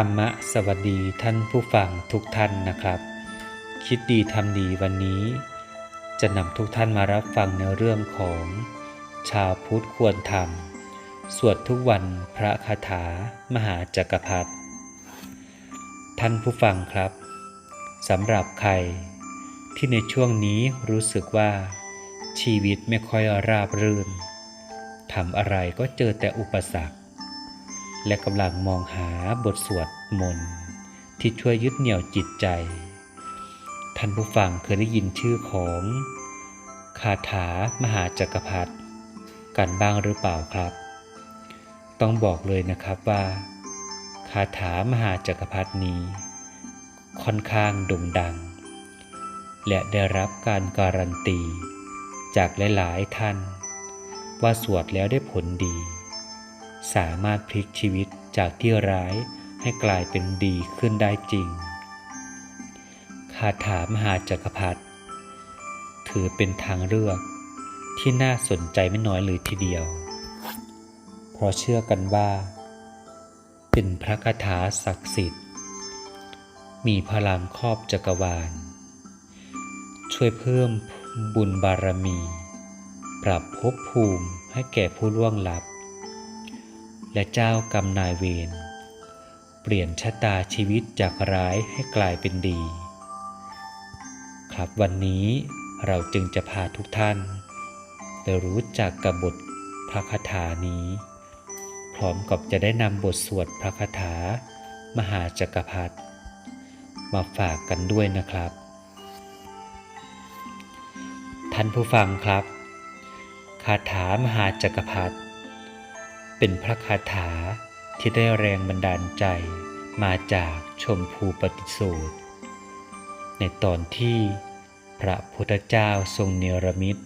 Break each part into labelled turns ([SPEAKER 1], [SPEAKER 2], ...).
[SPEAKER 1] ธรรมะสวัสดีท่านผู้ฟังทุกท่านนะครับ คิดดีทำดีวันนี้ จะนำทุกท่านมารับฟังในเรื่องของ ชาวพุทธควรทำสวดทุกวันพระคาถามหาจักรพรรดิท่านผู้ฟังครับสำหรับใคร ที่ในช่วงนี้รู้สึกว่า ชีวิตไม่ค่อยราบรื่นทำอะไรก็เจอแต่อุปสรรค และกำลังมองหาบทสวดมนต์ที่ช่วยยึดเหนี่ยวจิตใจ ท่านผู้ฟังเคยได้ยินชื่อของคาถามหาจักรพรรดิกันบ้างหรือเปล่าครับ ต้องบอกเลยนะครับว่า คาถามหาจักรพรรดินี้ ค่อนข้างโด่งดัง และได้รับการการันตี จากหลาย ๆ ท่าน ว่าสวดแล้วได้ผลดี สามารถพลิกชีวิตจากที่ร้ายให้กลายเป็นดีขึ้นได้จริง คาถามหาจักรพรรดิถือเป็นทางเลือกที่น่าสนใจไม่น้อยเลยทีเดียว เพราะเชื่อกันว่า เป็นพระคาถาศักดิ์สิทธิ์ มีพลังครอบจักรวาล ช่วยเพิ่มบุญบารมี ปรับภพภูมิให้แก่ผู้ล่วงลับ และเจ้ากรรมนายเวรเปลี่ยนชะตาชีวิตจากร้ายให้กลายเป็นดี ครับวันนี้เราจึงจะพาทุกท่าน ไปรู้จักกับบทพระคาถานี้ พร้อมกับจะได้นำบทสวดพระคาถามหาจักรพรรดิมาฝากกันด้วยนะครับ ท่านผู้ฟังครับ คาถามหาจักรพรรดิ เป็นพระคาถาที่ได้แรงบันดาลใจมาจากชมพูปฏิสูตร ในตอนที่พระพุทธเจ้าทรงเนรมิต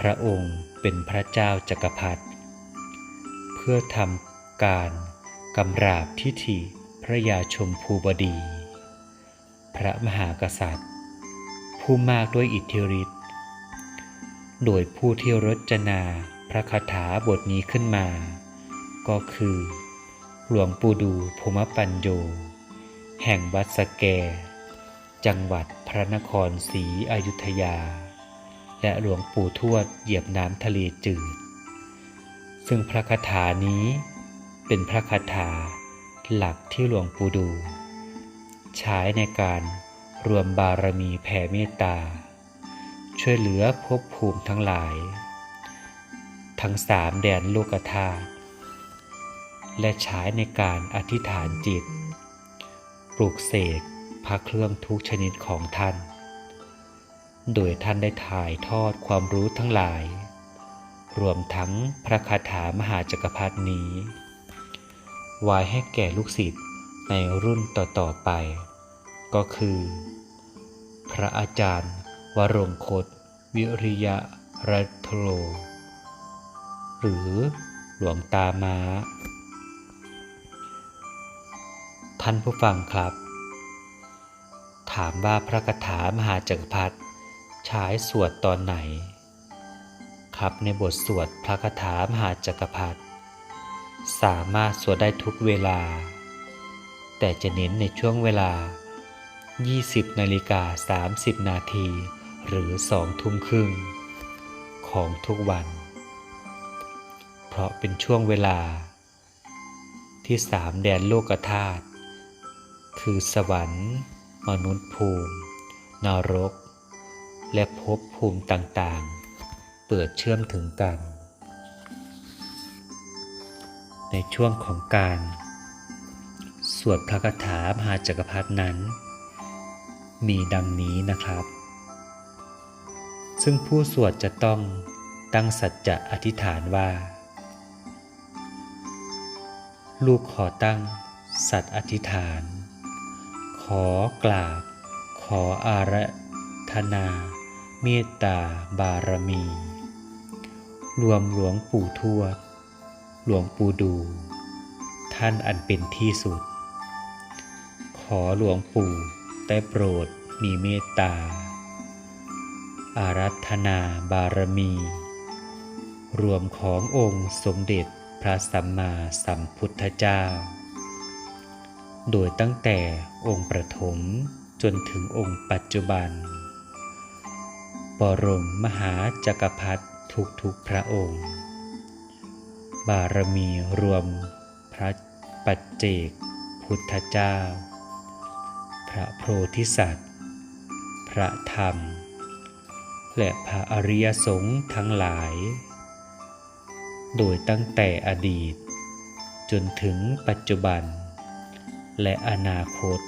[SPEAKER 1] พระองค์เป็นพระเจ้าจักรพรรดิเพื่อทำการกำราบทิฐิพระยาชมพูบดี พระมหากษัตริย์ ผู้มากด้วยอิทธิฤทธิ์โดยผู้ที่รจนา พระคาถาบทนี้ขึ้นมา ก็คือ หลวงปู่ดูภูมิปัญโย แห่งวัดสแก จังหวัดพระนครศรีอยุธยา และหลวงปู่ทวดเหยียบน้ำทะเลจืด ซึ่งพระคาถานี้เป็นพระคาถาหลักที่หลวงปู่ดู ใช้ในการรวมบารมีแผ่เมตตา ช่วยเหลือภพภูมิทั้งหลาย ทั้งสามแดนโลกธาตุและใช้ในการอธิษฐานจิต ปลูกเสกพระเครื่องทุกชนิดของท่าน โดยท่านได้ถ่ายทอดความรู้ทั้งหลาย รวมทั้งพระคาถามหาจักรพรรดินี้ ไว้ให้แก่ลูกศิษย์ในรุ่นต่อๆไป ก็คือ พระอาจารย์ วรงคต วิริยะรัตโล หรือหลวงตาม้าท่านผู้ฟังครับ ถามว่าพระคาถามหาจักรพรรดิใช้สวดตอนไหน ครับในบทสวดพระคาถามหาจักรพรรดิสามารถสวดได้ทุกเวลา แต่จะเน้นในช่วงเวลา 20นาฬิกา30 นาที หรือ 2 ทุ่มครึ่ง ของทุกวัน ราะเป็นช่วงเวลา ที่สามแดนโลกธาตุคือสวรรค์ มนุษย์ภูมิ นรก และภพภูมิต่างๆ เปิดเชื่อมถึงกัน ในช่วงของการ สวดพระคาถามหาจักรพรรดนั้น มีดังนี้นะครับ ซึ่งผู้สวดจะต้องตั้งสัจจะอธิษฐานว่า ลูกขอตั้ง สัตย์อธิษฐาน ขอกราบ ขออารัธนา เมตตาบารมี รวมหลวงปู่ทวด หลวงปู่ดู ท่านอันเป็นที่สุด ขอหลวงปู่ได้โปรดมีเมตตา อารัธนาบารมี รวมขององค์สมเด็จ พระสัมมาสัมพุทธเจ้า โดยตั้งแต่องค์ประถมจนถึงองค์ปัจจุบัน บรมมหาจักรพรรดิทุกๆพระองค์ บารมีรวมพระปัจเจกพุทธเจ้า พระโพธิสัตว์ พระธรรม และพระอริยสงฆ์ทั้งหลาย โดยตั้งแต่อดีต จนถึงปัจจุบัน และอนาคต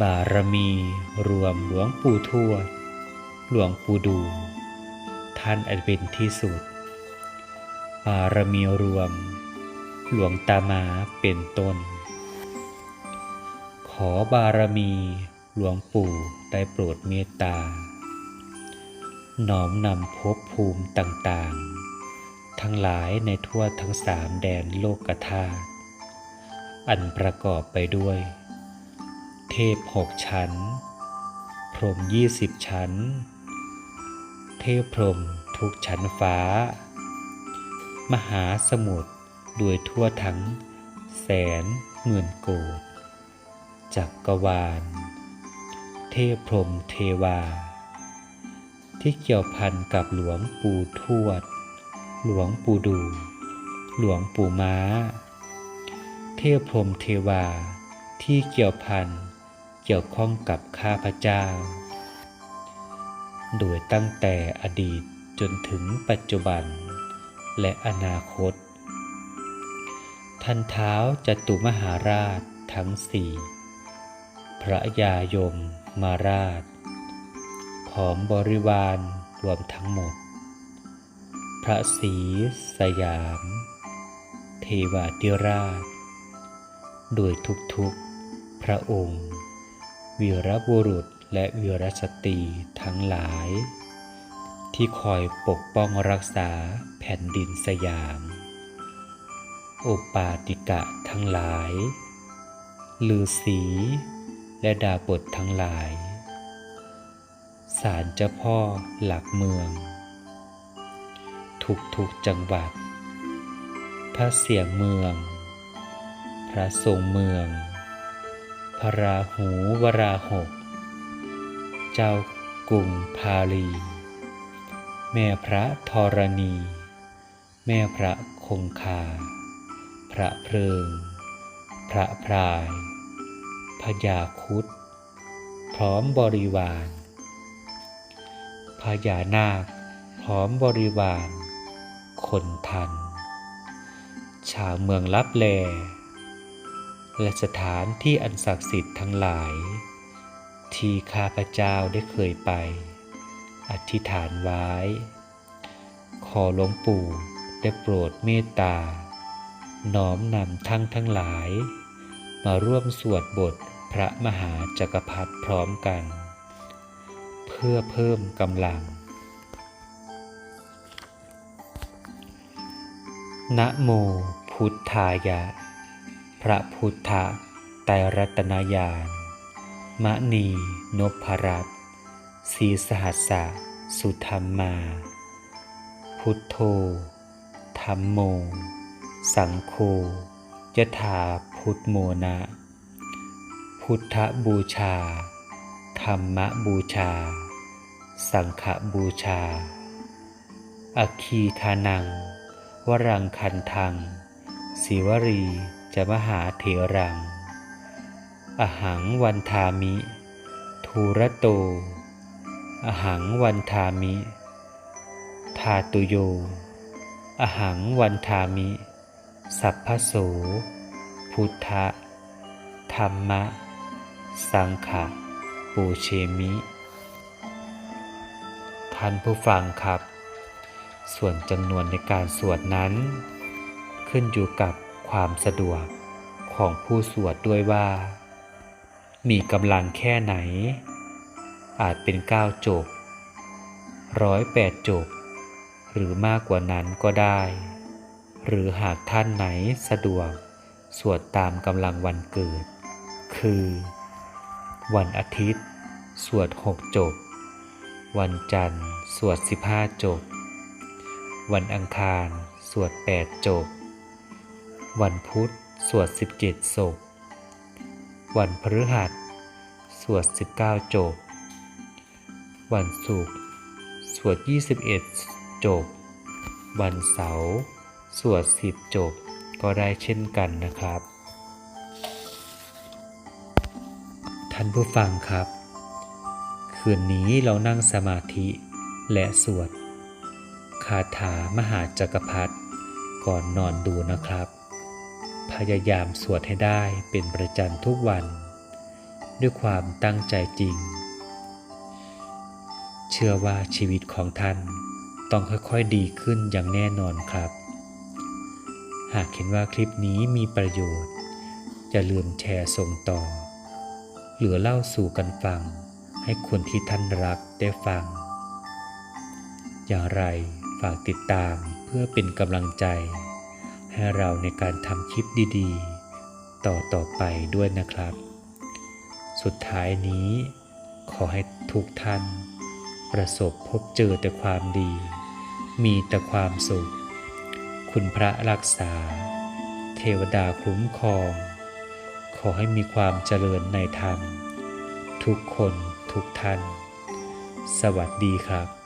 [SPEAKER 1] บารมีรวมหลวงปู่ทวด หลวงปู่ดู ท่านอันเป็นที่สุด บารมีรวม หลวงตามาเป็นต้น ขอบารมีหลวงปู่ได้โปรดเมตตาน้อมนำภพภูมิต่างๆ ทั้งหลายในทั่วทั้งสามแดนโลกธาตุอันประกอบไปด้วย เทพหกชั้น พรหมยี่สิบชั้น เทพพรหมทุกชั้นฟ้า มหาสมุทรโดยทั่วทั้ง แสนหมื่นโกดจักกรวาล เทพพรหมเทวา ที่เกี่ยวพันกับหลวงปู่ทวด หลวงปู่ดู หลวงปู่ม้า เทพพรมเทวาที่เกี่ยวพันเกี่ยวข้องกับข้าพเจ้า โดยตั้งแต่อดีตจนถึงปัจจุบัน และอนาคต ท่านเท้าจตุมหาราชทั้งสี่ พระยายมมาราช ผอมบริวารรวมทั้งหมด พระศรีสยาม เทวาธิราช โดยทุกๆพระองค์ วีรบุรุษและวีรสตรีทั้งหลาย ที่คอยปกป้องรักษาแผ่นดินสยาม โอปาติกะทั้งหลาย ลือสี และดาบททั้งหลาย ศาลเจ้าพ่อหลักเมือง ทุกๆจังหวัด พระเสียงเมือง พระทรงเมือง พระราหูวราหก เจ้ากรุงพาลี แม่พระธรณี แม่พระคงคา พระเพลิง พระพรายพญาคุดพร้อมบริวารพญานาคพร้อมบริวาร คนทัน ชาวเมืองลับแล และสถานที่อันศักดิ์สิทธิ์ทั้งหลาย ที่ข้าพเจ้าได้เคยไป อธิษฐานไว้ ขอหลวงปู่ได้โปรดเมตตา น้อมนำทั้งทั้งหลาย มาร่วมสวดบทพระมหาจักรพรรดิพร้อมกัน เพื่อเพิ่มกำลัง นะโมพุทธายะ พระพุทธไตรรัตนญาณมะนีนพรัตน์ศรีสหัสสะสุธรรมา พุทโธธรรมโม สังโฆยถาพุทโมนะ พุทธบูชา ธรรมบูชา สังฆบูชา อคีทานัง วรังคันทังศิวรีจะมหาเถรัง อหังวันทามิ ทูระโต อหังวันทามิ ทาตุโย อหังวันทามิ สัพพโส พุทธะ ธรรมะ สังฆะปูเชมิ ท่านผู้ฟังครับ ส่วนจำนวนในการสวดนั้น ขึ้นอยู่กับความสะดวกของผู้สวดด้วยว่า มีกำลังแค่ไหน อาจเป็นเก้าจบร้อยแปดจบ หรือมากกว่านั้นก็ได้ หรือหากท่านไหนสะดวก สวดตามกำลังวันเกิด คือ วันอาทิตย์ สวดหกจบ วันจันทร์ สวดสิบห้าจบ วันอังคาร สวดแปดจบ วันพุธ สวด 17 ศพ วันพฤหัส สวด 19 จบ วันศุกร์ สวด 21 จบ วันเสาร์ สวด 10 จบ ก็ได้เช่นกันนะครับ ท่านผู้ฟังครับ คืนนี้เรานั่งสมาธิและสวด คาถามหาจักรพรรดิก่อนนอนดูนะครับ พยายามสวดให้ได้เป็นประจำทุกวัน ด้วยความตั้งใจจริง เชื่อว่าชีวิตของท่านต้องค่อยๆดีขึ้นอย่างแน่นอนครับ หากเห็นว่าคลิปนี้มีประโยชน์ อย่าลืมแชร์ส่งต่อ หรือเล่าสู่กันฟัง ให้คนที่ท่านรักได้ฟัง อย่างไร ฝากติดตามเพื่อเป็นกำลังใจ ให้เราในการทำคลิปดีๆ ต่อต่อไปด้วยนะครับ สุดท้ายนี้ ขอให้ทุกท่าน ประสบพบเจอแต่ความดี มีแต่ความสุข คุณพระรักษา เทวดาคุ้มครอง ขอให้มีความเจริญในธรรม ทุกคนทุกท่าน สวัสดีครับ